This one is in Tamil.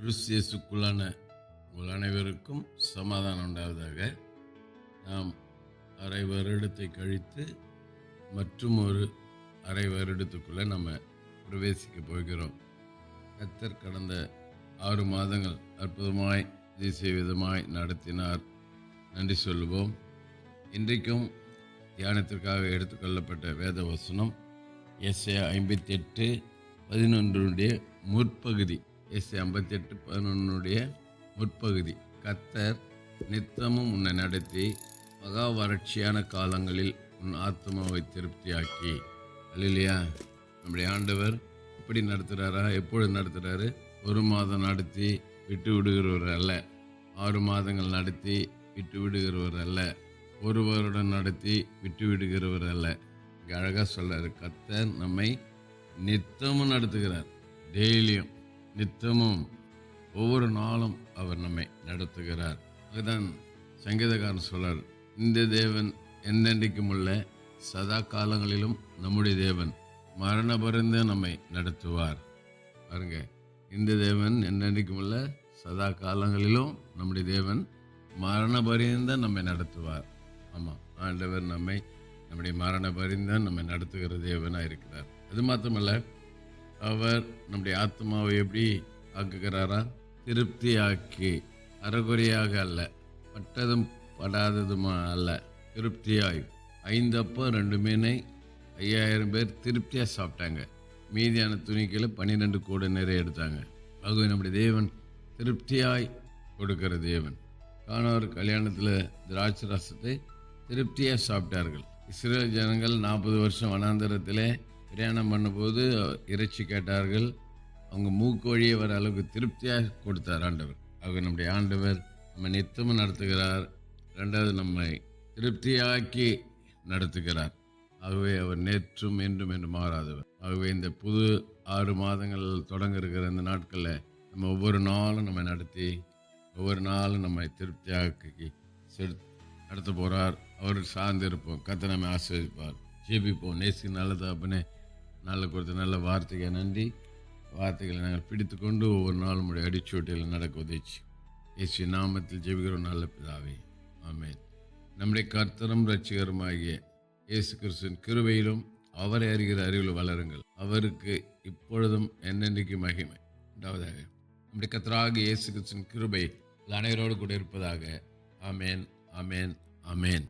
கிறிஸ்தியசுக்குள்ளான உங்கள் அனைவருக்கும் சமாதானம் உண்டாவதாக. நாம் அரை வருடத்தை கழித்து மற்றும் ஒரு அரை வருடத்துக்குள்ளே நம்ம பிரவேசிக்க போகிறோம். கத்தர் கடந்த ஆறு மாதங்கள் அற்புதமாய் அதிசய விதமாய் நடத்தினார். நன்றி சொல்லுவோம். இன்றைக்கும் தியானத்திற்காக எடுத்துக்கொள்ளப்பட்ட வேத வசனம் எஸ்ஏ ஐம்பத்தி எட்டு பதினொன்றுடைய முற்பகுதி. எஸ்ஏ ஐம்பத்தி எட்டு முற்பகுதி. கத்தர் நித்தமும் உன்னை நடத்தி மகா வறட்சியான காலங்களில் உன் ஆத்மாவை திருப்தியாக்கி. இல்லையா நம்முடைய ஆண்டவர் எப்படி நடத்துகிறாரா எப்பொழுது நடத்துகிறாரு ஒரு மாதம் நடத்தி விட்டு விடுகிறவர் அல்ல. ஆறு மாதங்கள் நடத்தி விட்டு விடுகிறவர் அல்ல. ஒரு வருடம் நடத்தி விட்டு விடுகிறவர் அல்ல. இங்கே அழகாக சொல்கிறார் கத்தர் நம்மை நித்தமும் நடத்துகிறார். டெய்லியும் நித்தமும் ஒவ்வொரு நாளும் அவர் நம்மை நடத்துகிறார். அதுதான் சங்கீதக்காரன் சொல்றார் இந்த தேவன் என்றென்றைக்கும் உள்ள சதா காலங்களிலும் நம்முடைய தேவன் மரண பருந்து நம்மை நடத்துவார். பாருங்க இந்த தேவன் என்றென்றைக்கும் உள்ள சதா காலங்களிலும் நம்முடைய தேவன் மரண பரிந்த நம்மை நடத்துவார். ஆமாம் ஆண்டவர் நம்மை நம்முடைய மரண பரிந்த நம்மை நடத்துகிற தேவனாக இருக்கிறார் அது மாத்திரமல்ல அவர் நம்முடைய ஆத்மாவை எப்படி ஆக்குகிறாரா? திருப்தி ஆக்கி அறகுறையாக அல்ல பட்டதும் படாததுமா அல்ல திருப்தியாய். ஐந்து அப்போ ரெண்டு மீனை ஐயாயிரம் பேர் திருப்தியாக சாப்பிட்டாங்க. மீதியான துணிக்கையில் பன்னிரெண்டு கூடை நிறைய எடுத்தாங்க. ஆகவே நம்முடைய தேவன் திருப்தியாய் கொடுக்கிற தேவன். காணவர் கல்யாணத்தில் திராட்சை ரசத்தை திருப்தியாக சாப்பிட்டார்கள். இஸ்ரேல் ஜனங்கள் நாற்பது வருஷம் வனாந்திரத்திலே பிரயாணம் பண்ணும்போது இறைச்சி கேட்டார்கள். அவங்க மூக்கு வழியே வர அளவுக்கு திருப்தியாக கொடுத்தார் ஆண்டவர். அவர் நம்முடைய ஆண்டவர் நம்ம நித்தமும் நடத்துகிறார். ரெண்டாவது நம்மை திருப்தியாக்கி நடத்துகிறார். ஆகவே அவர் நேற்றும் என்றும் என்று மாறாதவர். ஆகவே இந்த புது ஆறு மாதங்கள் தொடங்க இருக்கிற இந்த நாட்களில் நம்ம ஒவ்வொரு நாளும் நம்ம நடத்தி ஒவ்வொரு நாளும் நம்மை திருப்தியாக்கி செல் நடத்த போகிறார் அவர் சார்ந்து இருப்போம் கத்த நம்மை ஆசிரியப்பார் ஜெபிப்போம். நேசி நல்லது அப்படின்னு நல்ல கொடுத்த நல்ல வார்த்தைக்கு நன்றி. வார்த்தைகளை நாங்கள் பிடித்து கொண்டு ஒவ்வொரு நாளும் உடைய அடிச்சோட்டில் நடக்க உதவிச்சு. இயேசு நாமத்தில் ஜெபிக்கிறோம் நல்ல பிதாவே. ஆமேன். நம்முடைய கர்த்தரும் ரட்சிகருமாகிய இயேசு கிறிஸ்துவின் கிருபையிலும் அவரை அறிகிற அறிவில் வளருங்கள். அவருக்கு இப்பொழுதும் என்னென்றைக்கு மகிமை. உண்டாவதாக நம்முடைய கத்தராக இயேசு கிறிஸ்துவின் கிருபை அனைவரோடு கூட இருப்பதாக. அமேன் அமேன் அமேன்